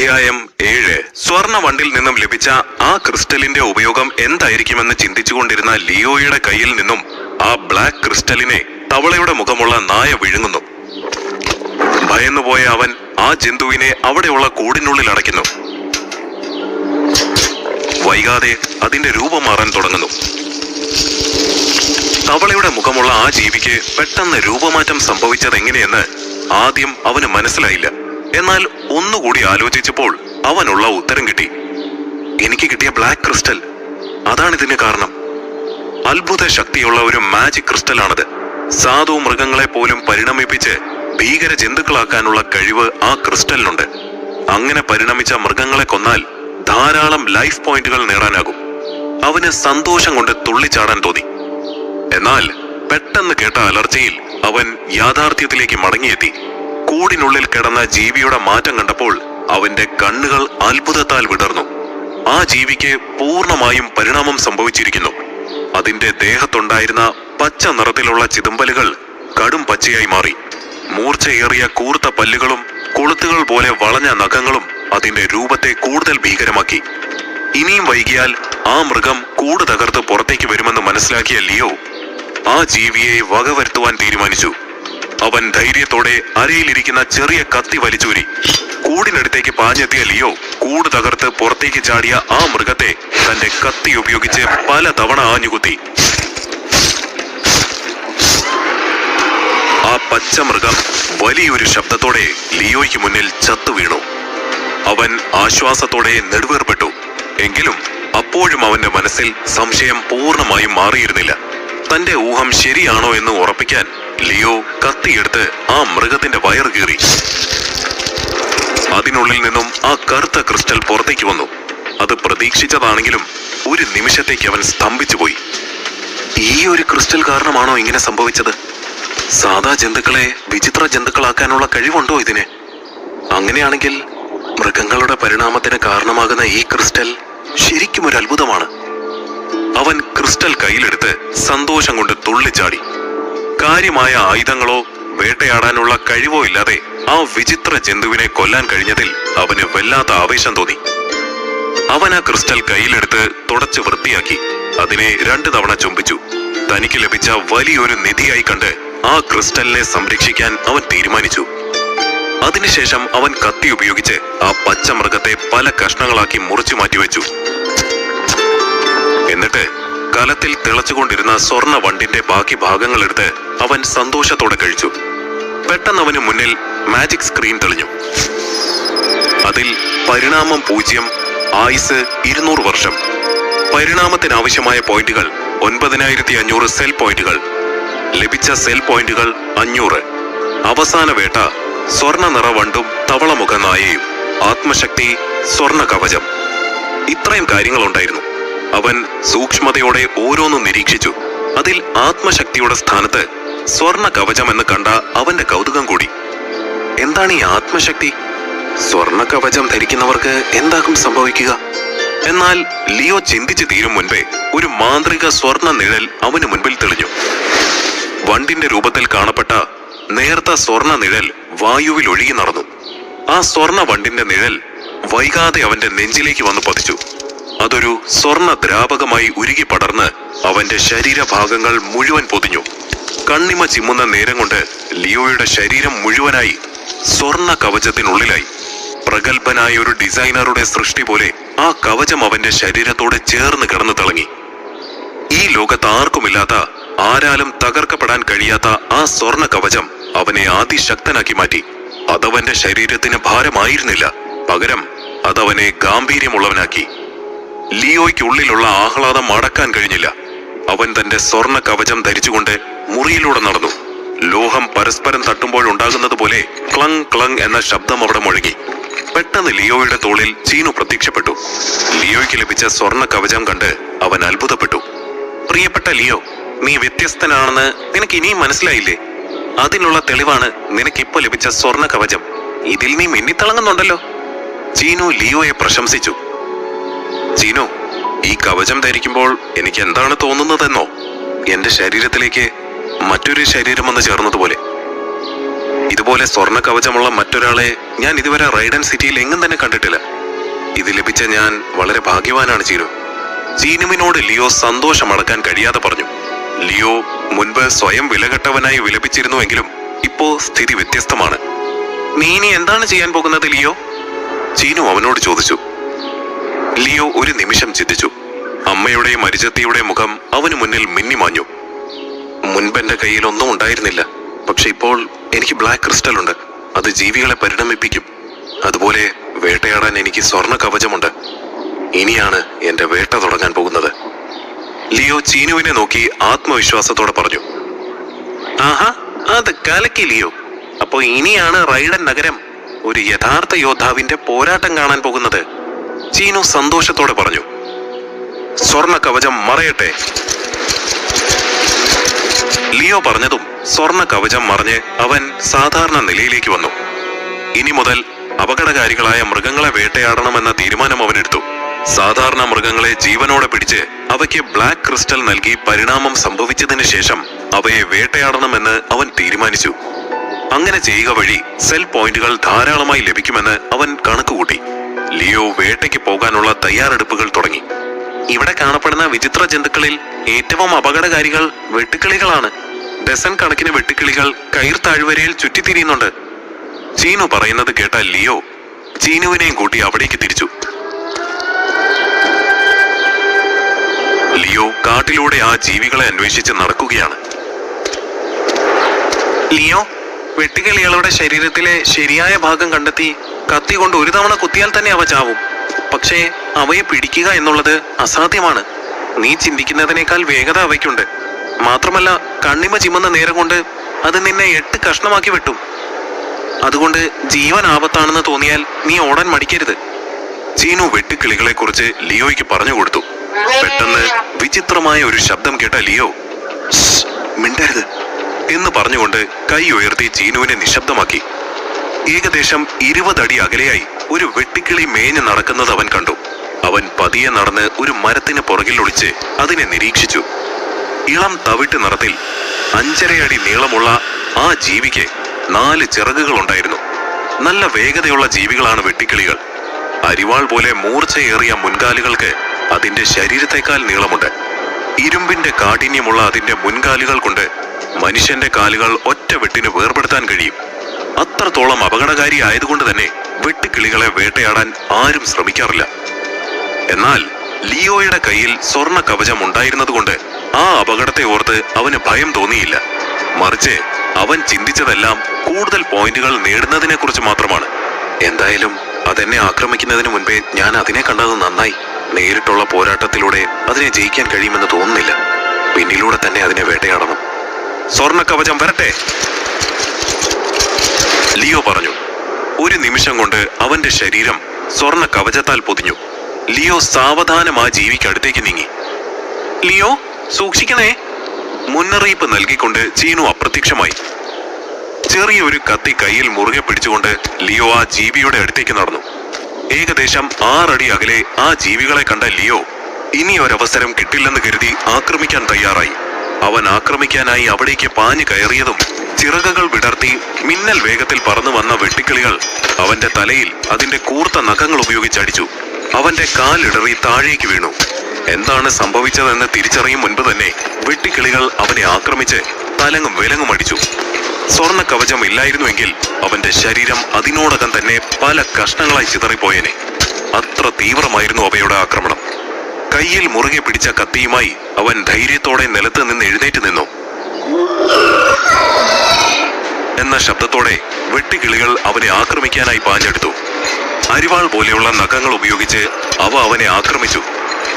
അധ്യായം ഏഴ്. സ്വർണ വണ്ടിൽ നിന്നും ലഭിച്ച ആ ക്രിസ്റ്റലിന്റെ ഉപയോഗം എന്തായിരിക്കുമെന്ന് ചിന്തിച്ചുകൊണ്ടിരുന്ന ലിയോയുടെ കയ്യിൽ നിന്നും ആ ബ്ലാക്ക് ക്രിസ്റ്റലിനെ തവളയുടെ മുഖമുള്ള നായ വിഴുങ്ങുന്നു. ഭയന്നുപോയ അവൻ ആ ജന്തുവിനെ അവിടെയുള്ള കൂടിനുള്ളിൽ അടയ്ക്കുന്നു. വൈകാതെ അതിന്റെ രൂപം മാറാൻ തുടങ്ങുന്നു. തവളയുടെ മുഖമുള്ള ആ ജീവിക്ക് പെട്ടെന്ന് രൂപമാറ്റം സംഭവിച്ചത് എങ്ങനെയെന്ന് ആദ്യം അവന് മനസ്സിലായില്ല. എന്നാൽ ഒന്നുകൂടി ആലോചിച്ചപ്പോൾ അവനുള്ള ഉത്തരം കിട്ടി. എനിക്ക് കിട്ടിയ ബ്ലാക്ക് ക്രിസ്റ്റൽ അതാണ് ഇതിന് കാരണം. അത്ഭുത ശക്തിയുള്ള ഒരു മാജിക് ക്രിസ്റ്റലാണത് സാധു മൃഗങ്ങളെ പോലും പരിണമിപ്പിച്ച് ഭീകര ജന്തുക്കളാക്കാനുള്ള കഴിവ് ആ ക്രിസ്റ്റലിനുണ്ട്. അങ്ങനെ പരിണമിച്ച മൃഗങ്ങളെ കൊന്നാൽ ധാരാളം ലൈഫ് പോയിന്റുകൾ നേടാനാകും. അവന് സന്തോഷം കൊണ്ട് തുള്ളിച്ചാടാൻ തോന്നി. എന്നാൽ പെട്ടെന്ന് കേട്ട അലർച്ചയിൽ അവൻ യാഥാർത്ഥ്യത്തിലേക്ക് മടങ്ങിയെത്തി. കൂടിനുള്ളിൽ കിടന്ന ജീവിയുടെ മാറ്റം കണ്ടപ്പോൾ അവന്റെ കണ്ണുകൾ അത്ഭുതത്താൽ വിടർന്നു. ആ ജീവിക്ക് പൂർണമായും പരിണാമം സംഭവിച്ചിരിക്കുന്നു. അതിന്റെ ദേഹത്തുണ്ടായിരുന്ന പച്ച നിറത്തിലുള്ള ചിതമ്പലുകൾ കടും പച്ചയായി മാറി. മൂർച്ചയേറിയ കൂർത്ത പല്ലുകളും കൊളുത്തുകൾ പോലെ വളഞ്ഞ നഖങ്ങളും അതിന്റെ രൂപത്തെ കൂടുതൽ ഭീകരമാക്കി. ഇനിയും വൈകിയാൽ ആ മൃഗം കൂട് തകർത്ത് പുറത്തേക്ക് വരുമെന്ന് മനസ്സിലാക്കിയ ലിയോ ആ ജീവിയെ വകവരുത്തുവാൻ തീരുമാനിച്ചു. അവൻ ധൈര്യത്തോടെ അരയിലിരിക്കുന്ന ചെറിയ കത്തി വലിച്ചൂരി. കൂടിനടുത്തേക്ക് പാഞ്ഞെത്തിയ ലിയോ കൂട് തകർത്ത് പുറത്തേക്ക് ചാടിയ ആ മൃഗത്തെ തന്റെ കത്തി ഉപയോഗിച്ച് പല തവണ ആഞ്ഞുകുത്തി. ആ പച്ച മൃഗം വലിയൊരു ശബ്ദത്തോടെ ലിയോയ്ക്ക് മുന്നിൽ ചത്തു വീണു. അവൻ ആശ്വാസത്തോടെ നെടുവേർപ്പെട്ടു. എങ്കിലും അപ്പോഴും അവന്റെ മനസ്സിൽ സംശയം പൂർണമായും മാറിയിരുന്നില്ല. തന്റെ ഊഹം ശരിയാണോ എന്ന് ഉറപ്പിക്കാൻ ലിയോ കത്തിയെടുത്ത് ആ മൃഗത്തിന്റെ വയർ കീറി. അതിനുള്ളിൽ നിന്നും ആ കറുത്ത ക്രിസ്റ്റൽ പുറത്തേക്ക് വന്നു. അത് പ്രതീക്ഷിച്ചതാണെങ്കിലും ഒരു നിമിഷത്തേക്ക് അവൻ സ്തംഭിച്ചു പോയി. ഈ ഒരു ക്രിസ്റ്റൽ കാരണമാണോ ഇങ്ങനെ സംഭവിച്ചത്? സാധാ ജന്തുക്കളെ വിചിത്ര ജന്തുക്കളാക്കാനുള്ള കഴിവുണ്ടോ ഇതിന്? അങ്ങനെയാണെങ്കിൽ മൃഗങ്ങളുടെ പരിണാമത്തിന് കാരണമാകുന്ന ഈ ക്രിസ്റ്റൽ ശരിക്കും ഒരു അത്ഭുതമാണ്. അവൻ ക്രിസ്റ്റൽ കയ്യിലെടുത്ത് സന്തോഷം കൊണ്ട് തുള്ളിച്ചാടി. കാര്യമായ ആയുധങ്ങളോ വേട്ടയാടാനുള്ള കഴിവോ ഇല്ലാതെ ആ വിചിത്ര ജന്തുവിനെ കൊല്ലാൻ കഴിഞ്ഞതിൽ അവന് വല്ലാത്ത ആവേശം തോന്നി. അവൻ ആ ക്രിസ്റ്റൽ കയ്യിലെടുത്ത് തുടച്ച് വൃത്തിയാക്കി. അതിനെ രണ്ടു തവണ ചുംബിച്ചു. തനിക്ക് ലഭിച്ച വലിയൊരു നിധിയായി കണ്ട് ആ ക്രിസ്റ്റലിനെ സംരക്ഷിക്കാൻ അവൻ തീരുമാനിച്ചു. അതിനുശേഷം അവൻ കത്തി ഉപയോഗിച്ച് ആ പച്ചമൃഗത്തെ പല കഷ്ണങ്ങളാക്കി മുറിച്ചു മാറ്റിവെച്ചു. എന്നിട്ട് കലത്തിൽ തിളച്ചുകൊണ്ടിരുന്ന സ്വർണ വണ്ടിന്റെ ബാക്കി ഭാഗങ്ങൾ എടുത്ത് അവൻ സന്തോഷത്തോടെ കഴിച്ചു. പെട്ടെന്ന് അവന് മുന്നിൽ മാജിക് സ്ക്രീൻ തെളിഞ്ഞു. അതിൽ പരിണാമം പൂജ്യം ആയുസ് ഇരുന്നൂറ് വർഷം. പരിണാമത്തിനാവശ്യമായ പോയിന്റുകൾ ഒൻപതിനായിരത്തി അഞ്ഞൂറ് സെൽ പോയിന്റുകൾ. ലഭിച്ച സെൽ പോയിന്റുകൾ അഞ്ഞൂറ്. അവസാന വേട്ട സ്വർണ നിറ വണ്ടും തവളമുഖ നായയും. ആത്മശക്തി സ്വർണ കവചം. ഇത്രയും കാര്യങ്ങളുണ്ടായിരുന്നു. അവൻ സൂക്ഷ്മതയോടെ ഓരോന്നും നിരീക്ഷിച്ചു. അതിൽ ആത്മശക്തിയുടെ സ്ഥാനത്ത് സ്വർണ കവചം എന്ന് കണ്ട അവന്റെ കൗതുകം കൂടി. എന്താണ് ഈ ആത്മശക്തി? സ്വർണ കവചം ധരിക്കുന്നവർക്ക് എന്താകും സംഭവിക്കുക? എന്നാൽ ലിയോ ചിന്തിച്ചു തീരും മുൻപേ ഒരു മാന്ത്രിക സ്വർണ നിഴൽ അവന് മുൻപിൽ തെളിഞ്ഞു. വണ്ടിന്റെ രൂപത്തിൽ കാണപ്പെട്ട നേർത്ത സ്വർണ നിഴൽ വായുവിൽ ഒഴുകി നടന്നു. ആ സ്വർണ വണ്ടിന്റെ നിഴൽ വൈകാതെ അവന്റെ നെഞ്ചിലേക്ക് വന്നു പതിച്ചു. അതൊരു സ്വർണ ദ്രാവകമായി ഉരുകി പടർന്ന് അവന്റെ ശരീരഭാഗങ്ങൾ മുഴുവൻ പൊതിഞ്ഞു. കണ്ണിമ ചിമ്മുന്ന നേരം കൊണ്ട് ലിയോയുടെ ശരീരം മുഴുവനായി സ്വർണ കവചത്തിനുള്ളിലായി. പ്രഗത്ഭനായ ഒരു ഡിസൈനറുടെ സൃഷ്ടി പോലെ ആ കവചം അവന്റെ ശരീരത്തോട് ചേർന്ന് കിടന്നു തിളങ്ങി. ഈ ലോകത്ത് ആർക്കുമില്ലാത്ത ആരാലും തകർക്കപ്പെടാൻ കഴിയാത്ത ആ സ്വർണ കവചം അവനെ അതിശക്തനാക്കി മാറ്റി. അതവന്റെ ശരീരത്തിന് ഭാരമായിരുന്നില്ല. പകരം അതവനെ ഗാംഭീര്യമുള്ളവനാക്കി. ലിയോയ്ക്കുള്ളിലുള്ള ആഹ്ലാദം അടക്കാൻ കഴിഞ്ഞില്ല. അവൻ തന്റെ സ്വർണ കവചം ധരിച്ചുകൊണ്ട് മുറിയിലൂടെ നടന്നു. ലോഹം പരസ്പരം തട്ടുമ്പോഴുണ്ടാകുന്നത് പോലെ ക്ലങ് ക്ലങ് എന്ന ശബ്ദം അവിടെ മുഴങ്ങി. പെട്ടെന്ന് ലിയോയുടെ തോളിൽ ചീനു പ്രത്യക്ഷപ്പെട്ടു. ലിയോയ്ക്ക് ലഭിച്ച സ്വർണ കവചം കണ്ട് അവൻ അത്ഭുതപ്പെട്ടു. പ്രിയപ്പെട്ട ലിയോ നീ വ്യത്യസ്തനാണെന്ന് നിനക്ക് ഇനിയും മനസ്സിലായില്ലേ? അതിനുള്ള തെളിവാണ് നിനക്കിപ്പോ ലഭിച്ച സ്വർണ കവചം. ഇതിൽ നീ മിന്നിത്തിളങ്ങുന്നുണ്ടല്ലോ. ചീനു ലിയോയെ പ്രശംസിച്ചു. ചീനു ഈ കവചം ധരിക്കുമ്പോൾ എനിക്ക് എന്താണ് തോന്നുന്നതെന്നോ? എന്റെ ശരീരത്തിലേക്ക് മറ്റൊരു ശരീരം വന്ന് ചേർന്നതുപോലെ. ഇതുപോലെ സ്വർണ കവചമുള്ള മറ്റൊരാളെ ഞാൻ ഇതുവരെ റൈഡൻ സിറ്റിയിൽ എങ്ങും തന്നെ കണ്ടിട്ടില്ല. ഇത് ലഭിച്ച ഞാൻ വളരെ ഭാഗ്യവാനാണ് ചീനു ചീനുവിനോട് ലിയോ സന്തോഷം അടക്കാൻ കഴിയാതെ പറഞ്ഞു. ലിയോ മുൻപ് സ്വയം വിലകെട്ടവനായി വിലപിച്ചിരുന്നുവെങ്കിലും ഇപ്പോ സ്ഥിതി വ്യത്യസ്തമാണ്. നീ ഇനി എന്താണ് ചെയ്യാൻ പോകുന്നത് ലിയോ? ചീനു അവനോട് ചോദിച്ചു. ലിയോ ഒരു നിമിഷം ചിന്തിച്ചു. അമ്മയുടെ മരിചത്തിയുടെ മുഖം അവന് മുന്നിൽ മിന്നിമാഞ്ഞു മുൻപ് എന്റെ കയ്യിൽ ഒന്നും ഉണ്ടായിരുന്നില്ല. പക്ഷെ ഇപ്പോൾ എനിക്ക് ബ്ലാക്ക് ക്രിസ്റ്റൽ ഉണ്ട്. അത് ജീവികളെ പരിണമിപ്പിക്കും. അതുപോലെ വേട്ടയാടാൻ എനിക്ക് സ്വർണ കവചമുണ്ട്. ഇനിയാണ് എന്റെ വേട്ട തുടങ്ങാൻ പോകുന്നത്. ലിയോ ചീനുവിനെ നോക്കി ആത്മവിശ്വാസത്തോടെ പറഞ്ഞു. ആഹാ അത് കലക്കി ലിയോ. അപ്പോ ഇനിയാണ് റൈഡൻ നഗരം ഒരു യഥാർത്ഥ യോദ്ധാവിന്റെ പോരാട്ടം കാണാൻ പോകുന്നത്. ചീനു സന്തോഷത്തോടെ പറഞ്ഞു സ്വർണ കവചം മറയട്ടെ. ലിയോ പറഞ്ഞതും സ്വർണ കവചം മറിഞ്ഞ് അവൻ സാധാരണ നിലയിലേക്ക് വന്നു. ഇനി മുതൽ അപകടകാരികളായ മൃഗങ്ങളെ വേട്ടയാടണമെന്ന തീരുമാനം അവനെടുത്തു. സാധാരണ മൃഗങ്ങളെ ജീവനോടെ പിടിച്ച് അവയ്ക്ക് ബ്ലാക്ക് ക്രിസ്റ്റൽ നൽകി പരിണാമം സംഭവിച്ചതിന് ശേഷം അവയെ വേട്ടയാടണമെന്ന് അവൻ തീരുമാനിച്ചു. അങ്ങനെ ചെയ്യുക വഴി സെൽ പോയിന്റുകൾ ധാരാളമായി ലഭിക്കുമെന്ന് അവൻ കണക്കുകൂട്ടി. ലിയോ വേട്ടയ്ക്ക് പോകാനുള്ള തയ്യാറെടുപ്പുകൾ തുടങ്ങി. ഇവിടെ കാണപ്പെടുന്ന വിചിത്ര ജന്തുക്കളിൽ ഏറ്റവും അപകടകാരികൾ വെട്ടുക്കിളികളാണ്. ഡസൻ കണക്കിന് വെട്ടുക്കിളികൾ കയർ താഴ്വരയിൽ ചുറ്റിത്തിരിയുന്നുണ്ട്. ചീനു പറയുന്നത് കേട്ട ലിയോ ചീനുവിനെയും കൂട്ടി അവിടേക്ക് തിരിച്ചു. ലിയോ കാട്ടിലൂടെ ആ ജീവികളെ അന്വേഷിച്ച് നടക്കുകയാണ്. ലിയോ വെട്ടുകിളികളുടെ ശരീരത്തിലെ ശരിയായ ഭാഗം കണ്ടെത്തി കത്തി കൊണ്ട് ഒരു തവണ കുത്തിയാൽ തന്നെ അവ ചാവും. പക്ഷേ അവയെ പിടിക്കുക എന്നുള്ളത് അസാധ്യമാണ്. നീ ചിന്തിക്കുന്നതിനേക്കാൾ വേഗത അവയ്ക്കുണ്ട്. മാത്രമല്ല കണ്ണിമ ചിമ്മുന്ന നേരം കൊണ്ട് അത് നിന്നെ എട്ട് കഷ്ണമാക്കി വെട്ടും. അതുകൊണ്ട് ജീവൻ ആപത്താണെന്ന് തോന്നിയാൽ നീ ഓടാൻ മടിക്കരുത്. ചീനു വെട്ടുക്കിളികളെ കുറിച്ച് ലിയോയ്ക്ക് പറഞ്ഞു കൊടുത്തു. പെട്ടെന്ന് വിചിത്രമായ ഒരു ശബ്ദം കേട്ട ലിയോ മിണ്ടരുത് എന്ന് പറഞ്ഞുകൊണ്ട് കൈ ഉയർത്തി ചീനുവിനെ നിശബ്ദമാക്കി. ഏകദേശം ഇരുപതടി അകലെയായി ഒരു വെട്ടിക്കിളി മേഞ്ഞ് നടക്കുന്നത് അവൻ കണ്ടു. അവൻ പതിയെ നടന്ന് ഒരു മരത്തിന് പുറകിൽ ഒളിച്ച് അതിനെ നിരീക്ഷിച്ചു. ഇളം തവിട്ട് നിറത്തിൽ അഞ്ചരയടി നീളമുള്ള ആ ജീവിക്ക് നാല് ചിറകുകൾ ഉണ്ടായിരുന്നു നല്ല വേഗതയുള്ള ജീവികളാണ് വെട്ടിക്കിളികൾ. അരിവാൾ പോലെ മൂർച്ചയേറിയ മുൻകാലുകൾക്ക് അതിന്റെ ശരീരത്തെക്കാൾ നീളമുണ്ട്. ഇരുമ്പിന്റെ കാഠിന്യമുള്ള അതിന്റെ മുൻകാലുകൾ കൊണ്ട് മനുഷ്യന്റെ കാലുകൾ ഒറ്റ വെട്ടിന് വേർപെടുത്താൻ കഴിയും. അത്രത്തോളം അപകടകാരി ആയതുകൊണ്ട് തന്നെ വെട്ടുകിളികളെ വേട്ടയാടാൻ ആരും ശ്രമിക്കാറില്ല. എന്നാൽ ലിയോയുടെ കയ്യിൽ സ്വർണ കവചം ഉണ്ടായിരുന്നതുകൊണ്ട് ആ അപകടത്തെ ഓർത്ത് അവന് ഭയം തോന്നിയില്ല. മറിച്ച് അവൻ ചിന്തിച്ചതെല്ലാം കൂടുതൽ പോയിന്റുകൾ നേടുന്നതിനെ കുറിച്ച് മാത്രമാണ്. എന്തായാലും അതെന്നെ ആക്രമിക്കുന്നതിന് മുൻപേ ഞാൻ അതിനെ കണ്ടത് നന്നായി. നേരിട്ടുള്ള പോരാട്ടത്തിലൂടെ അതിനെ ജയിക്കാൻ കഴിയുമെന്ന് തോന്നുന്നില്ല. പിന്നിലൂടെ തന്നെ അതിനെ വേട്ടയാടണം. സ്വർണ കവചം വരട്ടെ? ലിയോ പറഞ്ഞു. ഒരു നിമിഷം കൊണ്ട് അവന്റെ ശരീരം സ്വർണ കവചത്താൽ പൊതിഞ്ഞു. ലിയോ സാവധാനം ആ ജീവിക്ക് അടുത്തേക്ക് നീങ്ങി. ലിയോ സൂക്ഷിക്കണേ. മുന്നറിയിപ്പ് നൽകിക്കൊണ്ട് ചീനു അപ്രത്യക്ഷമായി. ചെറിയൊരു കത്തി കയ്യിൽ മുറുകെ പിടിച്ചുകൊണ്ട് ലിയോ ആ ജീവിയുടെ അടുത്തേക്ക് നടന്നു. ഏകദേശം ആറടി അകലെ ആ ജീവികളെ കണ്ട ലിയോ ഇനി ഒരവസരം കിട്ടില്ലെന്ന് കരുതി ആക്രമിക്കാൻ തയ്യാറായി. അവൻ ആക്രമിക്കാനായി അവിടേക്ക് പാഞ്ഞു കയറിയതും ചിറകുകൾ വിടർത്തി മിന്നൽ വേഗത്തിൽ പറന്നു വന്ന വെട്ടിക്കിളികൾ അവന്റെ തലയിൽ അതിന്റെ കൂർത്ത നഖങ്ങൾ ഉപയോഗിച്ചടിച്ചു. അവന്റെ കാലിടറി താഴേക്ക് വീണു. എന്താണ് സംഭവിച്ചതെന്ന് തിരിച്ചറിയും മുൻപ് തന്നെ വെട്ടിക്കിളികൾ അവനെ ആക്രമിച്ച് തലങ്ങും വിലങ്ങും അടിച്ചു. സ്വർണ കവചം ഇല്ലായിരുന്നുവെങ്കിൽ അവന്റെ ശരീരം അതിനോടകം തന്നെ പല കഷ്ണങ്ങളായി ചിതറിപ്പോയേനെ. അത്ര തീവ്രമായിരുന്നു അവയുടെ ആക്രമണം. കയ്യിൽ മുറുകെ പിടിച്ച കത്തിയുമായി അവൻ ധൈര്യത്തോടെ നിലത്ത് നിന്ന് എഴുന്നേറ്റ് നിന്നു. എന്ന ശബ്ദത്തോടെ വെട്ടുകിളികൾ അവനെ ആക്രമിക്കാനായി പാഞ്ഞെടുത്തു. അരിവാൾ പോലെയുള്ള നഖങ്ങൾ ഉപയോഗിച്ച് അവ അവനെ ആക്രമിച്ചു.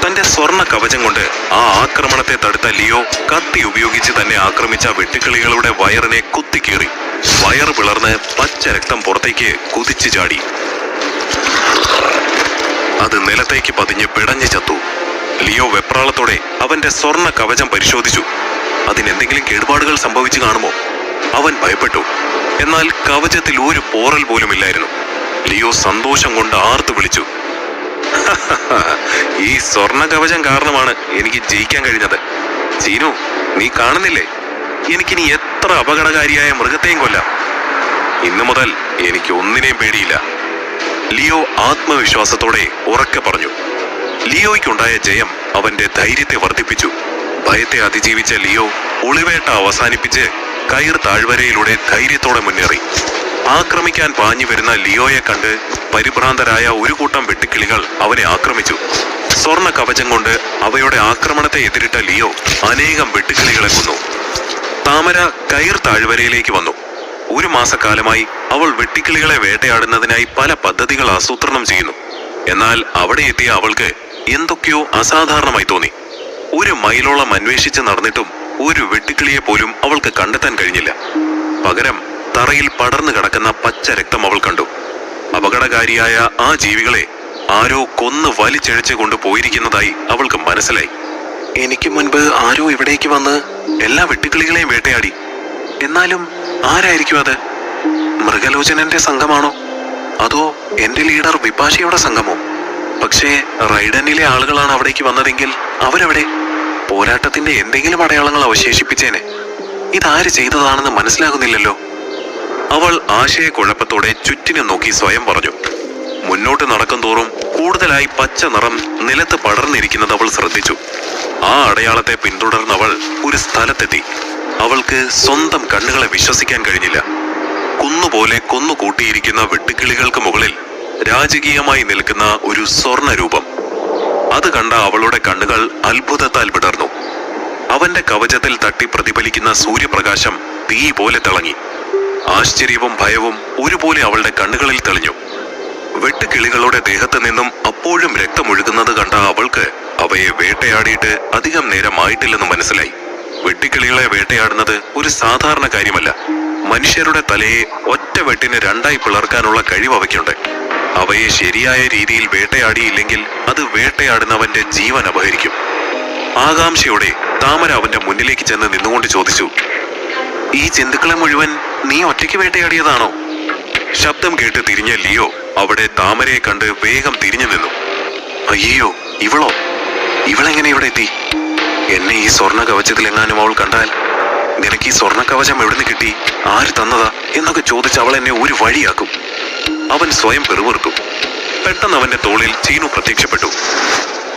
തന്റെ സ്വർണ കവചം കൊണ്ട് ആ ആക്രമണത്തെ തടുത്ത ലിയോ കത്തി ഉപയോഗിച്ച് തന്നെ ആക്രമിച്ച വെട്ടുക്കിളികളുടെ വയറിനെ കുത്തിക്കീറി. വയർ പിളർന്ന് പച്ച രക്തം പുറത്തേക്ക് കുതിച്ചു ചാടി. അത് നിലത്തേക്ക് പതിഞ്ഞ് പിടഞ്ഞു ചത്തു. ലിയോ വെപ്രാളത്തോടെ അവന്റെ സ്വർണ കവചം പരിശോധിച്ചു. അതിനെന്തെങ്കിലും കേടുപാടുകൾ സംഭവിച്ചു കാണുമോ? അവൻ ഭയപ്പെട്ടു. എന്നാൽ കവചത്തിൽ ഒരു പോറൽ പോലും ഇല്ലായിരുന്നു ലിയോ സന്തോഷം കൊണ്ട് ആർത്തു വിളിച്ചു. ഈ സ്വർണ കവചം കാരണമാണ് എനിക്ക് ജയിക്കാൻ കഴിഞ്ഞത്. ചീനു നീ കാണുന്നില്ലേ? എനിക്കിനി എത്ര അപകടകാരിയായ മൃഗത്തെയും കൊല്ലാം. ഇന്നു മുതൽ എനിക്ക് ഒന്നിനെയും പേടിയില്ല. ലിയോ ആത്മവിശ്വാസത്തോടെ ഉറക്കെ പറഞ്ഞു. ലിയോയ്ക്കുണ്ടായ ജയം അവന്റെ ധൈര്യത്തെ വർദ്ധിപ്പിച്ചു. ഭയത്തെ അതിജീവിച്ച ലിയോ ഒളിവേട്ട അവസാനിപ്പിച്ച് കയർ താഴ്വരയിലൂടെ ധൈര്യത്തോടെ മുന്നേറി. ആക്രമിക്കാൻ പാഞ്ഞു വരുന്ന ലിയോയെ കണ്ട് പരിഭ്രാന്തരായ ഒരു കൂട്ടം വെട്ടുക്കിളികൾ അവനെ ആക്രമിച്ചു. സ്വർണ കവചം കൊണ്ട് അവയുടെ ആക്രമണത്തെ എതിരിട്ട ലിയോ അനേകം വെട്ടുക്കിളികളെ കൊന്നു. താമര കൈർ താഴ്വരയിലേക്ക് വന്നു. ഒരു മാസക്കാലമായി അവൾ വെട്ടിക്കിളികളെ വേട്ടയാടുന്നതിനായി പല പദ്ധതികൾ ആസൂത്രണം ചെയ്യുന്നു. എന്നാൽ അവിടെ എത്തിയ അവൾക്ക് എന്തൊക്കെയോ അസാധാരണമായി തോന്നി. ഒരു മൈലോളം അന്വേഷിച്ച് നടന്നിട്ടും ഒരു വെട്ടിക്കിളിയെ പോലും അവൾക്ക് കണ്ടെത്താൻ കഴിഞ്ഞില്ല. പകരം തറയിൽ പടർന്നു കിടക്കുന്ന പച്ച രക്തം അവൾ കണ്ടു. അപകടകാരിയായ ആ ജീവികളെ ആരോ കൊന്ന് വലിച്ചഴിച്ചു കൊണ്ട് പോയിരിക്കുന്നതായി അവൾക്ക് മനസ്സിലായി. എനിക്ക് മുൻപ് ആരോ ഇവിടേക്ക് വന്ന് എല്ലാ വെട്ടുക്കിളികളെയും വേട്ടയാടി. എന്നാലും ആരായിരിക്കും അത്? മൃഗലോചനന്റെ സംഘമാണോ? അതോ എന്റെ ലീഡർ വിഭാഷയുടെ സംഘമോ? പക്ഷേ റൈഡനിലെ ആളുകളാണ് അവിടേക്ക് വന്നതെങ്കിൽ അവരെവിടെ പോരാട്ടത്തിന്റെ എന്തെങ്കിലും അടയാളങ്ങൾ അവശേഷിപ്പിച്ചേനെ. ഇതാര് ചെയ്തതാണെന്ന് മനസ്സിലാകുന്നില്ലല്ലോ. അവൾ ആശയക്കുഴപ്പത്തോടെ ചുറ്റിനും നോക്കി സ്വയം പറഞ്ഞു. മുന്നോട്ട് നടക്കും തോറും കൂടുതലായി പച്ച നിറം നിലത്ത് പടർന്നിരിക്കുന്നത് അവൾ ശ്രദ്ധിച്ചു. ആ അടയാളത്തെ പിന്തുടർന്നവൾ ഒരു സ്ഥലത്തെത്തി. അവൾക്ക് സ്വന്തം കണ്ണുകളെ വിശ്വസിക്കാൻ കഴിഞ്ഞില്ല. കുന്നുപോലെ കൊന്നുകൂട്ടിയിരിക്കുന്ന വെട്ടുക്കിളികൾക്ക് മുകളിൽ രാജകീയമായി നിൽക്കുന്ന ഒരു സ്വർണ രൂപം അത് കണ്ട അവളുടെ കണ്ണുകൾ അത്ഭുതത്താൽ വിടർന്നു. അവന്റെ കവചത്തിൽ തട്ടി പ്രതിഫലിക്കുന്ന സൂര്യപ്രകാശം തീ പോലെ തിളങ്ങി. ആശ്ചര്യവും ഭയവും ഒരുപോലെ അവളുടെ കണ്ണുകളിൽ തെളിഞ്ഞു. വെട്ടുകിളികളുടെ ദേഹത്ത് നിന്നും അപ്പോഴും രക്തമൊഴുകുന്നത് കണ്ട അവൾക്ക് അവയെ വേട്ടയാടിയിട്ട് അധികം നേരമായിട്ടില്ലെന്ന് മനസ്സിലായി. വെട്ടുകിളികളെ വേട്ടയാടുന്നത് ഒരു സാധാരണ കാര്യമല്ല. മനുഷ്യരുടെ തലയെ ഒറ്റ വെട്ടിന് രണ്ടായി പിളർക്കാനുള്ള കഴിവ് അവയ്ക്കുണ്ട്. അവയെ ശരിയായ രീതിയിൽ വേട്ടയാടിയില്ലെങ്കിൽ അത് വേട്ടയാടുന്നവന്റെ ജീവൻ അപഹരിക്കും. ആകാംക്ഷയോടെ താമര അവന്റെ മുന്നിലേക്ക് ചെന്ന് നിന്നുകൊണ്ട് ചോദിച്ചു ഈ ജന്തുക്കളെ മുഴുവൻ നീ ഒറ്റയ്ക്ക് വേട്ടയാടിയതാണോ? ശബ്ദം കേട്ട് തിരിഞ്ഞ ലിയോ അവിടെ താമരയെ കണ്ട് വേഗം തിരിഞ്ഞു നിന്നു. അയ്യോ ഇവളോ? ഇവളെങ്ങനെ ഇവിടെ എത്തി? എന്നെ ഈ സ്വർണ കവചത്തിൽ എങ്ങാനും അവൾ കണ്ടാൽ? നിനക്ക് ഈ സ്വർണ കവചം എവിടുന്ന് കിട്ടി? ആര് തന്നതാ? എന്നൊക്കെ ചോദിച്ച് അവൾ എന്നെ ഒരു വഴിയാക്കും. അവൻ സ്വയം പെറുവർക്കും പെട്ടെന്ന് അവന്റെ തോളിൽ ചീനു പ്രത്യക്ഷപ്പെട്ടു.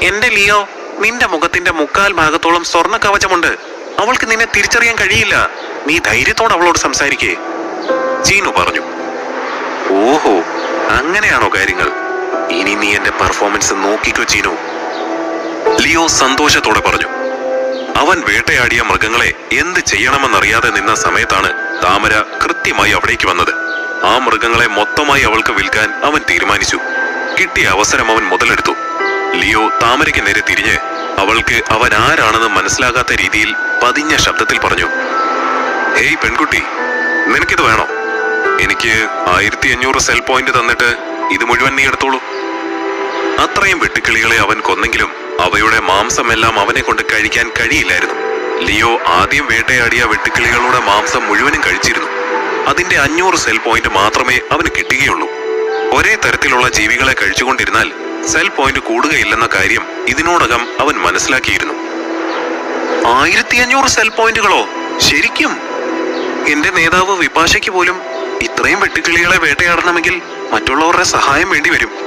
എന്റെ ലിയോ നിന്റെ മുഖത്തിന്റെ മുക്കാൽ ഭാഗത്തോളം സ്വർണ കവചമുണ്ട് അവൾക്ക് നിന്നെ തിരിച്ചറിയാൻ കഴിയില്ല. നീ ധൈര്യത്തോടെ അവളോട് സംസാരിക്കേ. ചീനു പറഞ്ഞു. ഓഹോ അങ്ങനെയാണോ കാര്യങ്ങൾ? ഇനി നീ എന്റെ പെർഫോമൻസ് നോക്കിക്കോ ചീനു. ലിയോ സന്തോഷത്തോടെ പറഞ്ഞു. അവൻ വേട്ടയാടിയ മൃഗങ്ങളെ എന്ത് ചെയ്യണമെന്നറിയാതെ നിന്ന സമയത്താണ് താമര കൃത്യമായി അവിടേക്ക് വന്നത്. ആ മൃഗങ്ങളെ മൊത്തമായി അവൾക്ക് വിൽക്കാൻ അവൻ തീരുമാനിച്ചു. കിട്ടിയ അവസരം അവൻ മുതലെടുത്തു. ലിയോ താമരയ്ക്ക് നേരെ തിരിഞ്ഞ് അവൾക്ക് അവൻ ആരാണെന്ന് മനസ്സിലാകാത്ത രീതിയിൽ പതിഞ്ഞ ശബ്ദത്തിൽ പറഞ്ഞു ഹേയ് പെൺകുട്ടി നിനക്കിത് വേണോ? എനിക്ക് ആയിരത്തി അഞ്ഞൂറ് സെൽ പോയിന്റ് തന്നിട്ട് ഇത് മുഴുവൻ നീ എടുത്തോളൂ. അത്രയും വെട്ടുക്കിളികളെ അവൻ കൊന്നെങ്കിലും അവയുടെ മാംസമെല്ലാം അവനെ കൊണ്ട് കഴിക്കാൻ കഴിയില്ലായിരുന്നു. ലിയോ ആദ്യം വേട്ടയാടിയ വെട്ടുക്കിളികളുടെ മാംസം മുഴുവനും കഴിച്ചിരുന്നു. അതിന്റെ അഞ്ഞൂറ് സെൽ പോയിന്റ് മാത്രമേ അവന് കിട്ടുകയുള്ളൂ. ഒരേ തരത്തിലുള്ള ജീവികളെ കഴിച്ചുകൊണ്ടിരുന്നാൽ സെൽ പോയിന്റ് കൂടുകയില്ലെന്ന കാര്യം ഇതിനോടകം അവൻ മനസ്സിലാക്കിയിരുന്നു. ആയിരത്തി അഞ്ഞൂറ് സെൽ പോയിന്റുകളോ? ശരിക്കും? എന്റെ നേതാവ് വിപാശയ്ക്ക് പോലും ഇത്രയും വെട്ടുക്കിളികളെ വേട്ടയാടണമെങ്കിൽ മറ്റുള്ളവരുടെ സഹായം വേണ്ടി വരും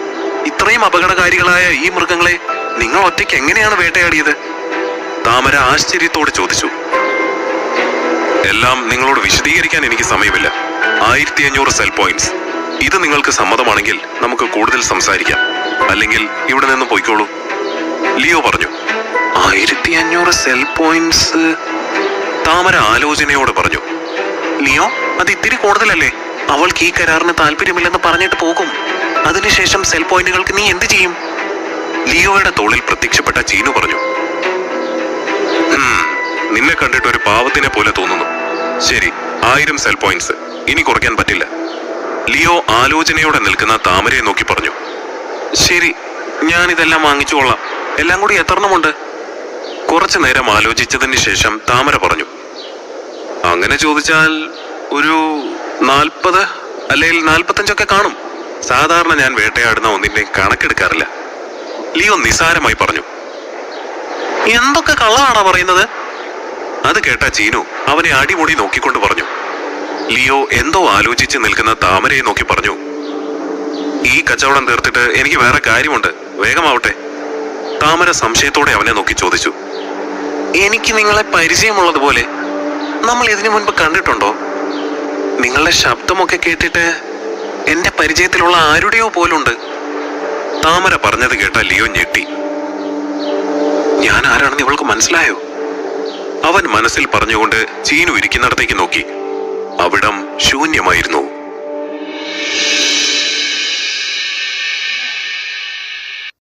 ഇത്രയും അപകടകാരികളായ ഈ മൃഗങ്ങളെ നിങ്ങൾ ഒറ്റയ്ക്ക് എങ്ങനെയാണ് വേട്ടയാടിയത്? താമര ആശ്ചര്യത്തോട് ചോദിച്ചു. എല്ലാം നിങ്ങളോട് വിശദീകരിക്കാൻ എനിക്ക് സമയമില്ല. ആയിരത്തി അഞ്ഞൂറ് സെൽ പോയിന്റ്സ് ഇത് നിങ്ങൾക്ക് സമ്മതമാണെങ്കിൽ നമുക്ക് കൂടുതൽ സംസാരിക്കാം. അല്ലെങ്കിൽ ഇവിടെ നിന്ന് പോയിക്കോളൂ. ലിയോ പറഞ്ഞു ആയിരത്തി അഞ്ഞൂറ് സെൽ പോയിന്റ്സ് താമര ആലോചനയോട് പറഞ്ഞു ലിയോ അത് ഇത്തിരി കൂടുതലല്ലേ? അവൾക്ക് ഈ കരാറിന് താല്പര്യമില്ലെന്ന് പറഞ്ഞിട്ട് പോകും. അതിനുശേഷം സെൽ പോയിന്റുകൾക്ക് നീ എന്ത് ചെയ്യും? ലിയോയുടെ തോളിൽ പ്രത്യക്ഷപ്പെട്ട ചീനു പറഞ്ഞു. നിന്നെ കണ്ടിട്ട് ഒരു പാവത്തിനെ പോലെ തോന്നുന്നു. ശരി ആയിരം സെൽ പോയിന്റ്സ് ഇനി കുറയ്ക്കാൻ പറ്റില്ല. ലിയോ ആലോചനയോടെ നിൽക്കുന്ന താമരയെ നോക്കി പറഞ്ഞു. ശരി ഞാൻ ഇതെല്ലാം വാങ്ങിച്ചുകൊള്ളാം എല്ലാം കൂടി എത്രണ്ണമുണ്ട്? കുറച്ചു നേരം ആലോചിച്ചതിന് ശേഷം താമര പറഞ്ഞു. അങ്ങനെ ചോദിച്ചാൽ ഒരു നാൽപ്പത് അല്ലെങ്കിൽ നാൽപ്പത്തഞ്ചൊക്കെ കാണും. സാധാരണ ഞാൻ വേട്ടയാടുന്ന ഒന്നിന്റെ കണക്കെടുക്കാറില്ല. ലിയോ നിസാരമായി പറഞ്ഞു എന്തൊക്കെ കള്ളമാണോ പറയുന്നത്? അത് കേട്ട ചീനു അവനെ അടിമുടി നോക്കിക്കൊണ്ട് പറഞ്ഞു. ലിയോ എന്തോ ആലോചിച്ച് നിൽക്കുന്ന താമരയെ നോക്കി പറഞ്ഞു ഈ കച്ചവടം തീർത്തിട്ട് എനിക്ക് വേറെ കാര്യമുണ്ട്. വേഗമാവട്ടെ. താമര സംശയത്തോടെ അവനെ നോക്കി ചോദിച്ചു എനിക്ക് നിങ്ങളെ പരിചയമുള്ളതുപോലെ നമ്മൾ ഇതിനു മുൻപ് കണ്ടിട്ടുണ്ടോ? നിങ്ങളുടെ ശബ്ദമൊക്കെ കേട്ടിട്ട് എന്റെ പരിചയത്തിലുള്ള ആരുടെയോ പോലുണ്ട്. താമര പറഞ്ഞത് കേട്ട ലിയോ ഞെട്ടി. ഞാൻ ആരാണെന്ന് ഇവൾക്ക് മനസ്സിലായോ? അവൻ മനസ്സിൽ പറഞ്ഞുകൊണ്ട് ചീനു ഇരിക്കുന്നിടത്തേക്ക് നോക്കി. അവിടം ശൂന്യമായിരുന്നു.